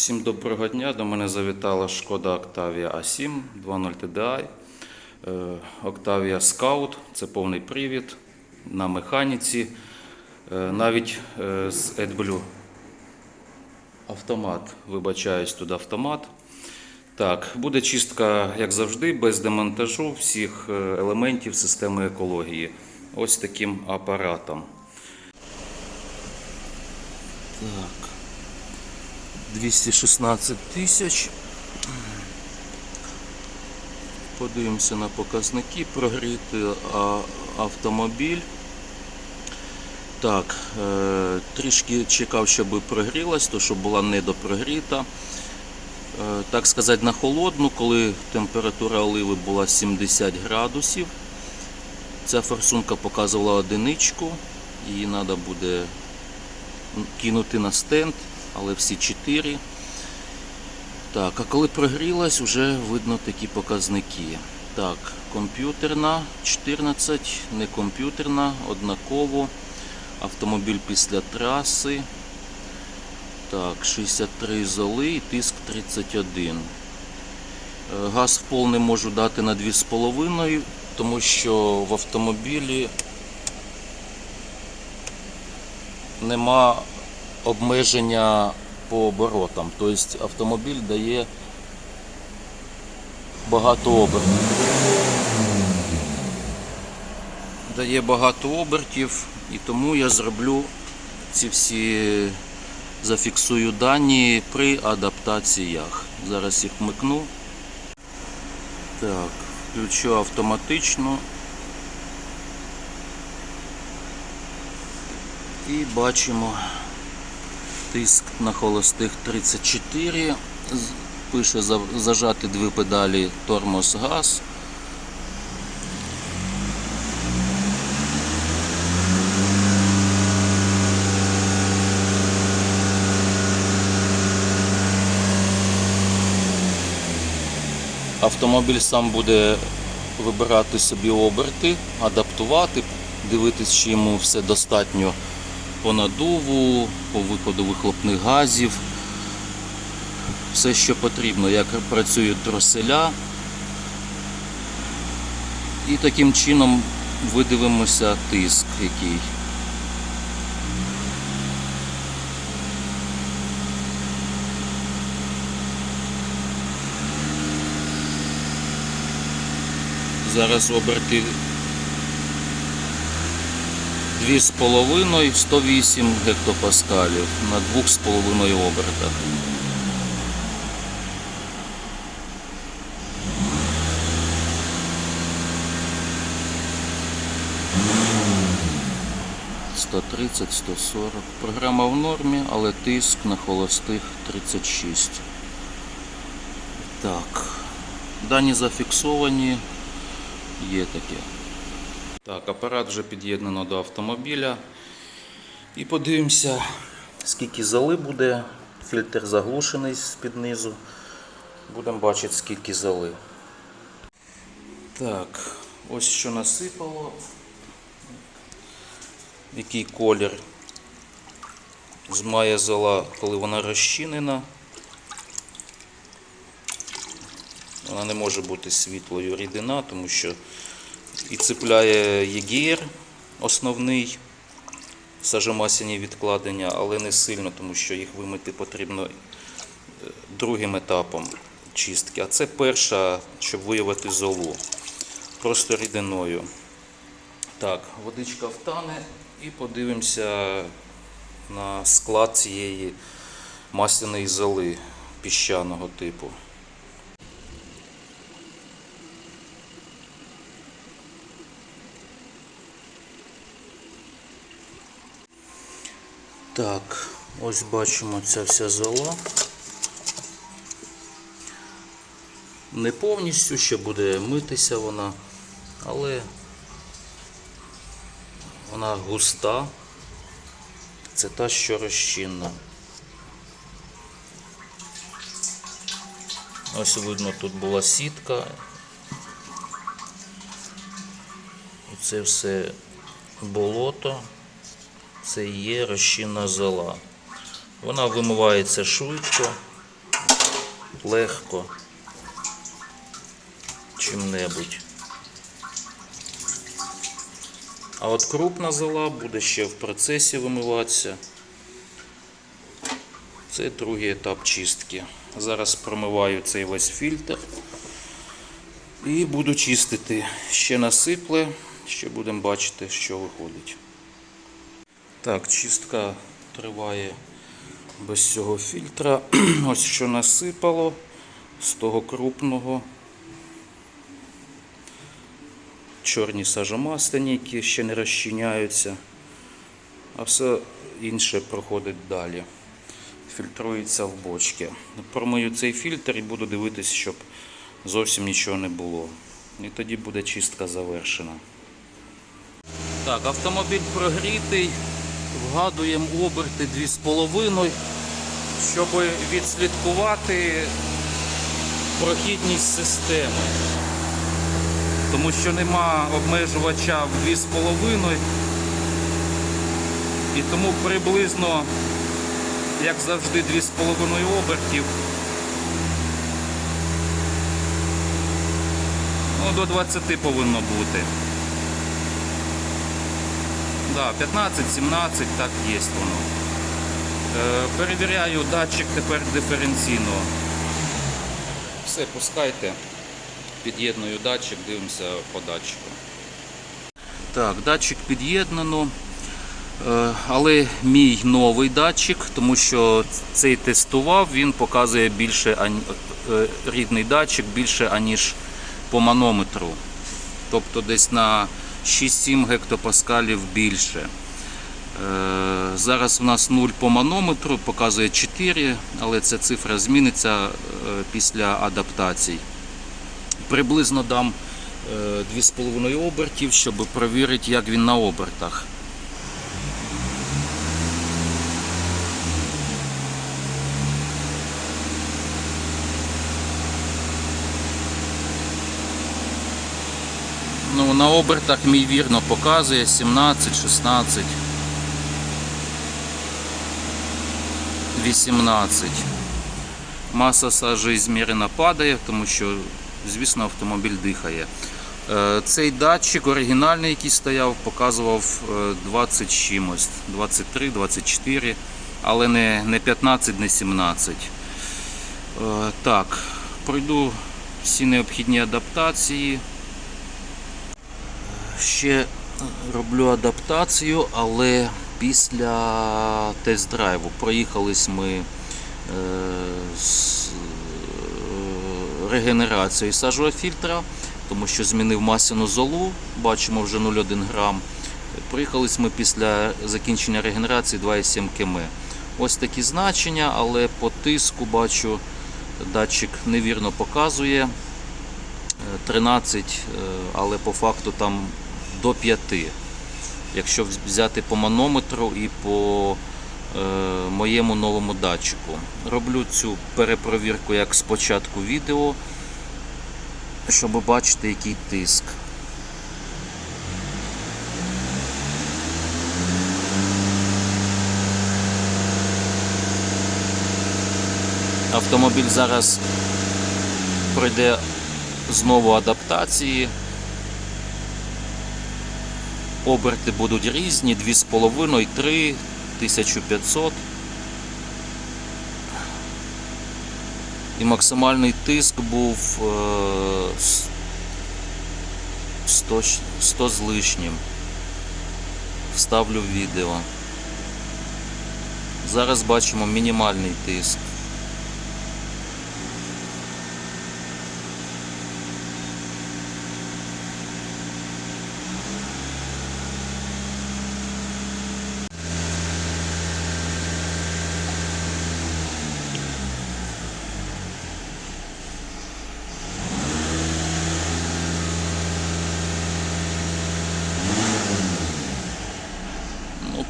Всім доброго дня. До мене завітала шкода Octavia A7 2.0 TDI. Octavia Scout це повний привід на механіці. Е, Навіть е, з AdBlue автомат. Вибачаюсь, тут автомат. Так, буде чистка, як завжди, без демонтажу всіх е, елементів системи екології. Ось таким апаратом. Так. 216 тисяч. Подивимося на показники. Прогріти автомобіль. Так, е, трішки чекав, щоб прогрілась, то щоб була недопрогріта. Е, так сказати, на холодну, коли температура оливи була 70 градусів. Ця форсунка показувала одиничку, її треба буде кинути на стенд, але всі 4. Так, а коли прогрілась, вже видно такі показники. Так, комп'ютерна 14, не комп'ютерна, однаково. Автомобіль після траси. Так, 63 золи і тиск 31. Е, Газ в пол не можу дати на 2,5, тому що в автомобілі нема обмеження по оборотам. Тобто автомобіль дає багато обертів. Дає багато обертів і тому я зроблю ці всі зафіксую дані при адаптаціях. Зараз їх вмикну. Так, включу автоматично. І бачимо тиск на холостих 34. Пише зажати дві педалі тормоз газ. Автомобіль сам буде вибирати собі оберти, адаптувати, дивитись, чи йому все достатньо по надуву, по виходу вихлопних газів. Все, що потрібно, як працюють троселя. І таким чином видивимося тиск, який. Зараз оберти 2,5 108 гектопаскалів на 2,5 обертах. «130, 140. Програма в нормі, але тиск на холостих 36. Так. Дані зафіксовані. Є таке. Так, апарат вже під'єднано до автомобіля. І подивимося, скільки зали буде. Фільтр заглушений з-під низу. Будемо бачити, скільки зали. Так, ось що насипало. Який колір. Змає зола, коли вона розчинена. Вона не може бути світлою рідина, тому що і цепляє ЄГР основний сажомасяні відкладення, але не сильно, тому що їх вимити потрібно е, другим етапом чистки. А це перша, щоб виявити золу. Просто рідиною. Так, водичка втане і подивимося на склад цієї масляної золи піщаного типу. Так, ось бачимо ця вся зола. Не повністю ще буде митися вона, але вона густа. Це та, що розчинна. Ось видно, тут була сітка. Це все болото. Це є розчинна зола. Вона вимивається швидко, легко чим-небудь. А от крупна зола буде ще в процесі вимиватися. Це другий етап чистки. Зараз промиваю цей весь фільтр і буду чистити. Ще насипле, ще будемо бачити, що виходить. Так, чистка триває без цього фільтра. Ось що насипало з того крупного. Чорні сажомасляні, які ще не розчиняються, а все інше проходить далі. Фільтрується в бочки. Промию цей фільтр і буду дивитися, щоб зовсім нічого не було. І тоді буде чистка завершена. Так, автомобіль прогрітий. Вгадуємо оберти 2,5, щоб відслідкувати прохідність системи. Тому що нема обмежувача в 2,5. І тому приблизно, як завжди, 2,5 обертів. Ну, до 20 повинно бути. Да, 15-17, так є воно. Е, перевіряю датчик тепер диференційного. Все, пускайте. Під'єдную датчик, дивимося по датчику. Так, датчик під'єднано. Е, Але мій новий датчик, тому що цей тестував, він показує більше е, рідний датчик більше, аніж по манометру. Тобто десь на 6-7 гектопаскалів більше. Е, Зараз у нас 0 по манометру, показує 4, але ця цифра зміниться е, після адаптацій. Приблизно дам е, 2,5 обертів, щоб перевірити, як він на обертах. Ну, на обертах мій вірно показує 17, 16, 18. Маса сажі змірена падає, тому що, звісно, автомобіль дихає. Е, Цей датчик оригінальний, який стояв, показував е, 20 з чимось, 23, 24, але не, не 15, не 17. Е, Так, пройду всі необхідні адаптації. Ще роблю адаптацію, але після тест-драйву проїхались ми е, з е, регенерацією сажового фільтра, тому що змінив масляну золу, бачимо вже 0,1 грам. Проїхались ми після закінчення регенерації 2,7 км. Ось такі значення, але по тиску бачу, датчик невірно показує. 13, е, але по факту там до 5. Якщо взяти по манометру і по е, моєму новому датчику. Роблю цю перепровірку як спочатку відео, щоб бачити, який тиск. Автомобіль зараз пройде знову адаптації. Оберти будуть різні, 2,5, 3, 1500. І максимальний тиск був е, 100, 100 з лишнім. Вставлю відео. Зараз бачимо мінімальний тиск.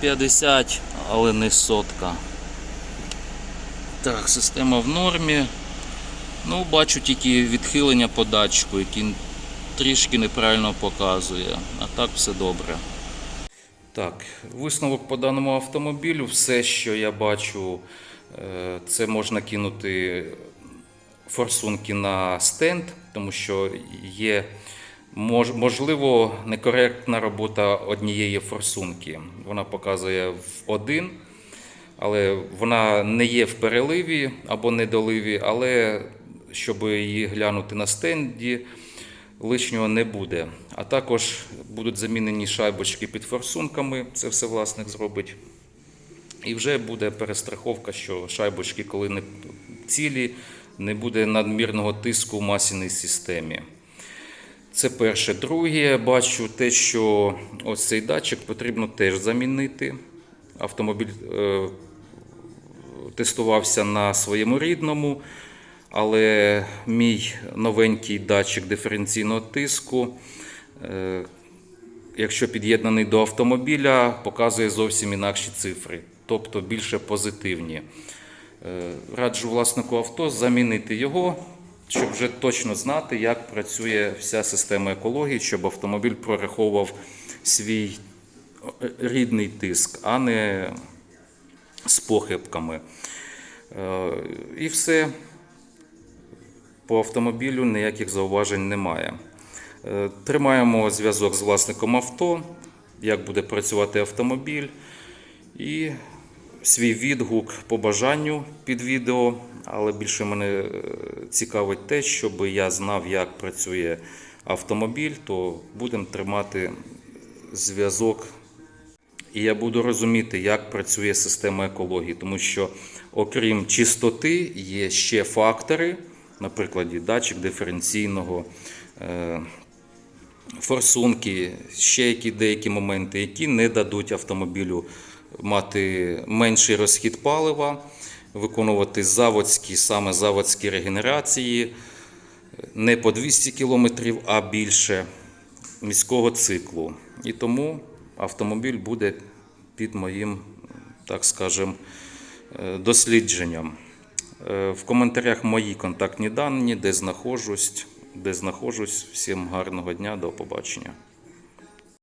50, але не сотка. Так, система в нормі. Ну, бачу тільки відхилення по датчику, який трішки неправильно показує. А так все добре. Так, висновок по даному автомобілю. Все, що я бачу, е, це можна кинути форсунки на стенд, тому що є можливо некоректна робота однієї форсунки. Вона показує в один, але вона не є в переливі або недоливі, але щоб її глянути на стенді, лишнього не буде. А також будуть замінені шайбочки під форсунками, це все власник зробить. І вже буде перестраховка, що шайбочки, коли не цілі, не буде надмірного тиску в масіній системі. Це перше. Друге, бачу те, що ось цей датчик потрібно теж замінити. Автомобіль е, тестувався на своєму рідному, але мій новенький датчик диференційного тиску, е, якщо під'єднаний до автомобіля, показує зовсім інакші цифри, тобто більше позитивні. Е, Раджу власнику авто замінити його, щоб вже точно знати, як працює вся система екології, щоб автомобіль прораховував свій е, рідний тиск, а не з похибками. Е, І все. По автомобілю ніяких зауважень немає. Е, Тримаємо зв'язок з власником авто, як буде працювати автомобіль. І свій відгук по бажанню під відео, але більше мене е, цікавить те, щоб я знав, як працює автомобіль, то будемо тримати зв'язок. І я буду розуміти, як працює система екології, тому що окрім чистоти є ще фактори, наприклад, датчик диференційного, е, форсунки, ще які деякі моменти, які не дадуть автомобілю мати менший розхід палива, виконувати заводські, саме заводські регенерації, не по 200 км, а більше міського циклу. І тому автомобіль буде під моїм, так скажем, е, дослідженням. Е, В коментарях мої контактні дані, де знаходжусь, де знаходжусь. Всім гарного дня, до побачення.